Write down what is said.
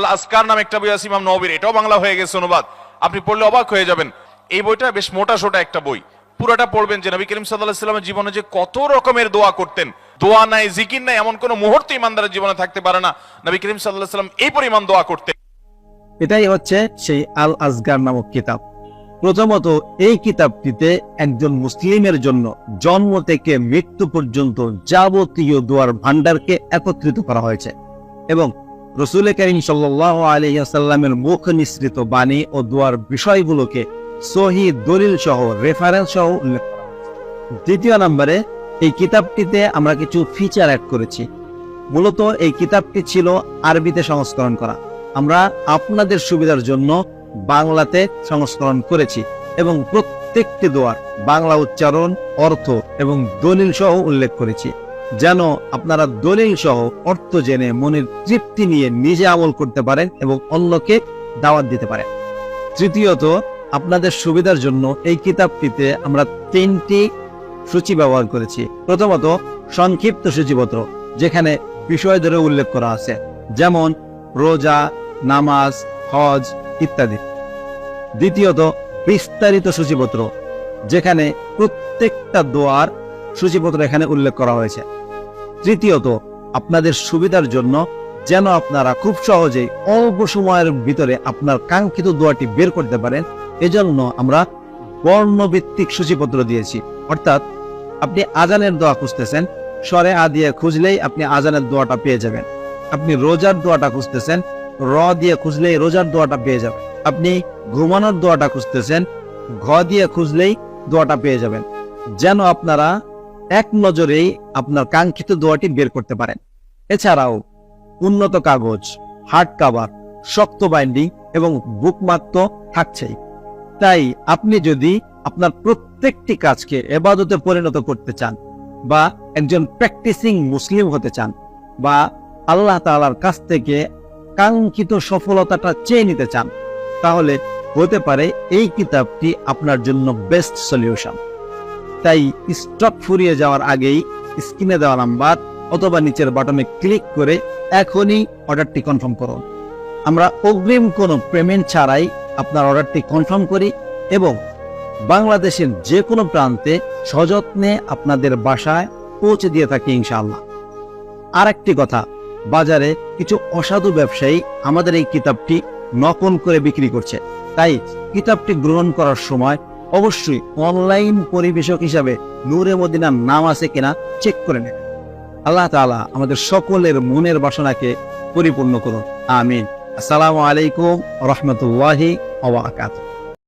আল্লাহ আসকার নামে একটা বই আছে ইমাম নবীর, এটাও বাংলা হয়ে গেছে অনুবাদ। আপনি পড়লে অবাক হয়ে যাবেন। এই বইটা বেশ মোটা সোটা একটা বই। পুরোটা পড়বেন যে নবী করিম সাল্লাহ সাল্লামের জীবনে যে কত রকমের দোয়া করতেন। দোয়া নাই, জিকির নাই, এমন কোনো মুহূর্ত ইমানদারের জীবনে থাকতে পারে না। নবী করিম সাল্লাহ সাল্লাম এই পরিমাণ দোয়া করতেন। এটাই হচ্ছে সেই আল আজগার নামক কিতাব। প্রথমত, এই কিতাবটিতে একজন মুসলিমের জন্য জন্ম থেকে মৃত্যু পর্যন্ত যাবতীয় দোয়ার ভান্ডারকে একত্রিত করা হয়েছে। এবং রসুল করিম সাল্লাহ আলহিহাসাল্লামের মুখ নিঃসৃত বাণী ও দোয়ার বিষয়গুলোকে সহি দলিল সহ রেফারেন্স সহ উল্লেখ করা দ্বিতীয় নম্বরে, এই কিতাবটিতে আমরা কিছু ফিচার অ্যাড করেছি। মূলত এই কিতাবটি ছিল আরবিতে সংস্করণ করা। আমরা আপনাদের সুবিধার জন্য বাংলাতে সংস্করণ করেছি এবং প্রত্যেকটি দোয়ার বাংলা উচ্চারণ, অর্থ এবং দলিল সহ উল্লেখ করেছি। যেন আপনারা দলিল সহ অর্থ জেনে মনের তৃপ্তি নিয়ে নিজে আমল করতে পারেন এবং অন্যকে দাওয়াত দিতে পারেন। তৃতীয়ত, আপনাদের সুবিধার জন্য এই কিতাবটিতে আমরা তিনটি সূচি ব্যবহার করেছি। প্রথমত, সংক্ষিপ্ত সূচিপত্র, যেখানে বিষয় ধরে উল্লেখ করা আছে, যেমন রোজা, নামাজ, হজ ইত্যাদি। দ্বিতীয়ত, বিস্তারিত সূচিপত্র, যেখানে প্রত্যেকটা দোয়ার সূচিপত্র এখানে উল্লেখ করা হয়েছে। তৃতীয়ত, আপনাদের সুবিধার জন্য যেন আপনারা খুব সহজেই অল্প সময়ের ভিতরে আপনার কাঙ্ক্ষিত দোয়াটি বের করতে পারেন, এজন্য আমরা বর্ণভিত্তিক সূচিপত্র দিয়েছি। অর্থাৎ, আপনি আজানের দোয়া খুঁজতেছেন, স্বরে আ দিয়ে খুঁজলেই আপনি আজানের দোয়াটা পেয়ে যাবেন। আপনি রোজার দোয়াটা খুঁজতেছেন, র দিয়ে খুঁজলেই রোজার দোয়াটা পেয়ে যাবেন। আপনি ঘুমানোর দোয়াটা খুঁজতেছেন, ঘ দিয়ে খুঁজলেই দোয়াটা পেয়ে যাবেন। যেন আপনারা এক নজরেই আপনার কাঙ্ক্ষিত দোয়াটি বের করতে পারেন। এছাড়াও উন্নত কাগজ হার্ড কাভার শক্ত বাইন্ডিং এবং বুকমার্ক তো থাকছেই। তাই আপনি যদি আপনার প্রত্যেকটি কাজকে এবাদতে পরিণত করতে চান বা একজন প্র্যাকটিসিং মুসলিম হতে চান বা আল্লাহ তাআলার কাছ থেকে কাঙ্ক্ষিত সফলতাটা চেয়ে নিতে চান, তাহলে হতে পারে এই কিতাবটি আপনার জন্য বেস্ট সলিউশন তাই স্টক ফুরিয়ে যাওয়ার আগেই স্ক্রিনে দেওয়া নাম্বার অথবা নিচের বাটনে ক্লিক করে এখনই অর্ডারটি কনফার্ম করুন। আমরা অগ্রিম কোনো পেমেন্ট ছাড়াই আপনার অর্ডারটি কনফার্ম করি এবং বাংলাদেশের যে কোনো প্রান্তে সযত্নে আপনাদের বাসায় পৌঁছে দিয়ে থাকি ইনশাআল্লাহ। আর একটি কথা, বাজারে কিছু অসাধু ব্যবসায়ী আমাদের এই কিতাবটি নকল করে বিক্রি করছে। তাই কিতাবটি গ্রহণ করার সময় অবশ্যই অনলাইন পরিবেশক হিসাবে নূরে মদিনার নাম আছে কিনা চেক করে নেবেন। আল্লাহ তালা আমাদের সকলের মনের বাসনাকে পরিপূর্ণ করুন। আমিন। আসসালামু আলাইকুম রহমতুল্লাহি ওয়া বারাকাতুহু।